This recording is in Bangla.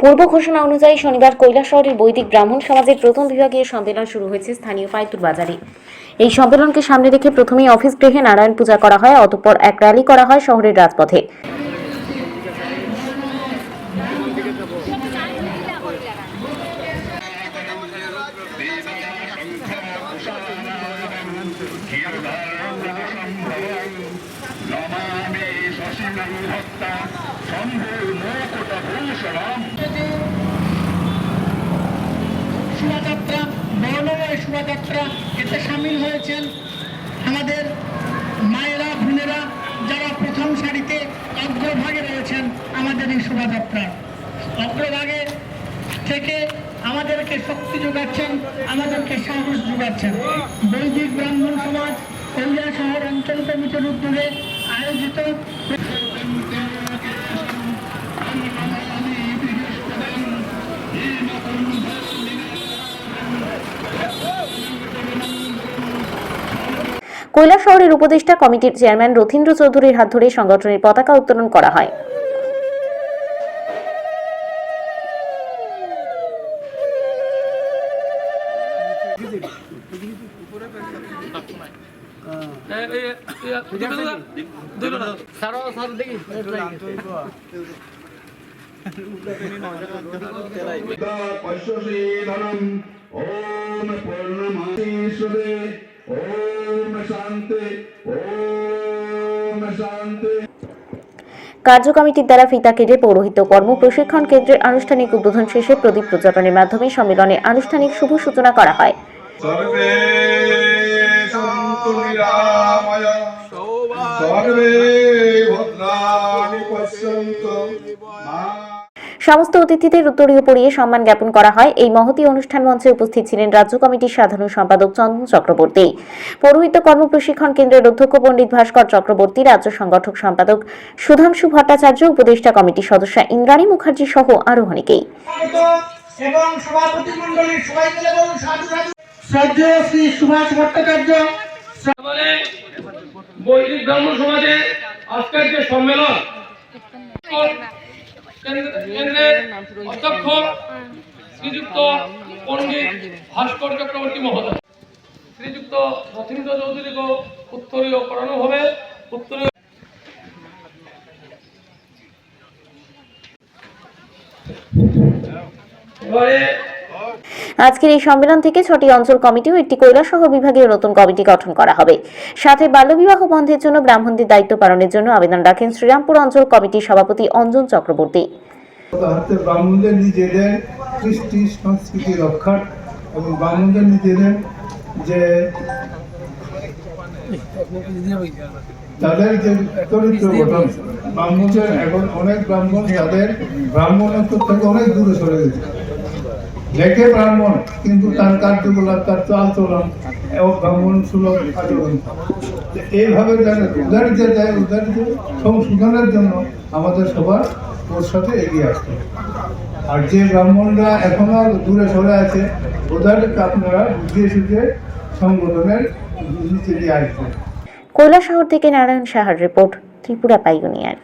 পূর্ব ঘোষণা অনুযায়ী শনিবার কৈলাসহরের বৈদিক ব্রাহ্মণ সমাজের প্রথম বিভাগীয় সম্মেলন শুরু হয়েছে স্থানীয় পাইতুর বাজারে। এই সম্মেলনকে সামনে রেখে প্রথমেই অফিস গৃহে নারায়ণ পূজা করা হয়, অতঃপর এক র্যালি করা হয় শহরের রাজপথে। নমামি শোভাযাত্রা বর্ণময় শোভাযাত্রা এতে সামিল হয়েছেন আমাদের মায়েরা, বোনেরা যারা প্রথম সারিতে অগ্রভাগে রয়েছেন আমাদের এই শোভাযাত্রার অগ্রভাগে থেকে আমাদেরকে শক্তি যোগাচ্ছেন, আমাদেরকে সাহস যোগাচ্ছেন। বৈদিক ব্রাহ্মণ সমাজ কল্যাণ শহর অঞ্চল কমিটির উদ্যোগে আয়োজিত কৈলাসহরের উপদেষ্টা কমিটির চেয়ারম্যান রথীন্দ্র চৌধুরীর হাত ধরে সংগঠনের পতাকা উত্তোলন করা হয় ওম পূর্ণমাসীশ্বরে কার্য কমিটির দ্বারা ফিতা কেটে পৌরোহিত্য কর্ম প্রশিক্ষণ কেন্দ্রের আনুষ্ঠানিক উদ্বোধন শেষে প্রদীপ প্রজ্বলনের মাধ্যমে সম্মেলনে আনুষ্ঠানিক শুভ সূচনা করা হয়। সমস্ত অতিথিদের উত্তরীয় পড়িয়ে সম্মান জ্ঞাপন করা হয়। এই মহতী অনুষ্ঠান মঞ্চে উপস্থিত ছিলেন রাজ্য কমিটির সাধারণ সম্পাদক চন্দন চক্রবর্তী। পৌরোহিত্য কর্ম প্রশিক্ষণ কেন্দ্রের অধ্যক্ষ পণ্ডিত ভাস্কর চক্রবর্তী রাজ্য সংগঠক সম্পাদক সুধাংশু ভট্টাচার্য উপদেষ্টা কমিটির সদস্য ইন্দ্রাণী মুখার্জি সহ আরও অনেকেই। এবং সভাপতি মন্ডলীর সবাই মিলে বলুন সাধু সাধু। শ্রদ্ধেয় শ্রী সুভাষ ভট্টাচার্য। বৈদিক ব্রাহ্মণ সমাজে আজকের যে সম্মেলন কেন্দ্রের অধ্যক্ষ শ্রীযুক্ত পণ্ডিত ভাস্কর চক্রবর্তী মহোদয়। শ্রীযুক্ত রথীন্দ্র উত্তরীয় করানো হবে। উত্তরীয় আজকের এই সম্মেলন থেকে ছটি অঞ্চল কমিটি ও একটি কৈলাসহ বিভাগীয় নতুন কমিটি গঠন করা হবে। সাথে বাল্যবিবাহ বন্ধের জন্য ব্রাহ্মণদের দায়িত্ব পালনের জন্য আবেদন রাখেন শ্রীরামপুর অঞ্চল কমিটির সভাপতি অঞ্জন চক্রবর্তী। ব্রাহ্মণদের নিজেদের কৃষ্টি, সংস্কৃতি রক্ষার এবং ব্রাহ্মণদের নিজেদের যে তাদের যে চরিত্র গঠন, ব্রাহ্মণদের এখন অনেক ব্রাহ্মণ, তাদের ব্রাহ্মণত্ব থেকে অনেক দূরে সরে গেছে। লেখে ব্রাহ্মণ, কিন্তু তার কার্যকলাপ, তার চাল চলন এবং ব্রাহ্মণ সুলভ আচরণ এইভাবে যারা উদারিতে যায়, উদারিতে সংশোধনের জন্য আমাদের সবার ওর সাথে এগিয়ে আসতে আর যে ব্রাহ্মণরা এখনও দূরে সরে আছে ওদেরকে আপনারা বুঝিয়ে সুঝিয়ে সংগঠনের নিচে নিয়ে আসবেন। কৈলাসহর থেকে নারায়ণ সাহার রিপোর্ট, ত্রিপুরা পাইওনিয়ার।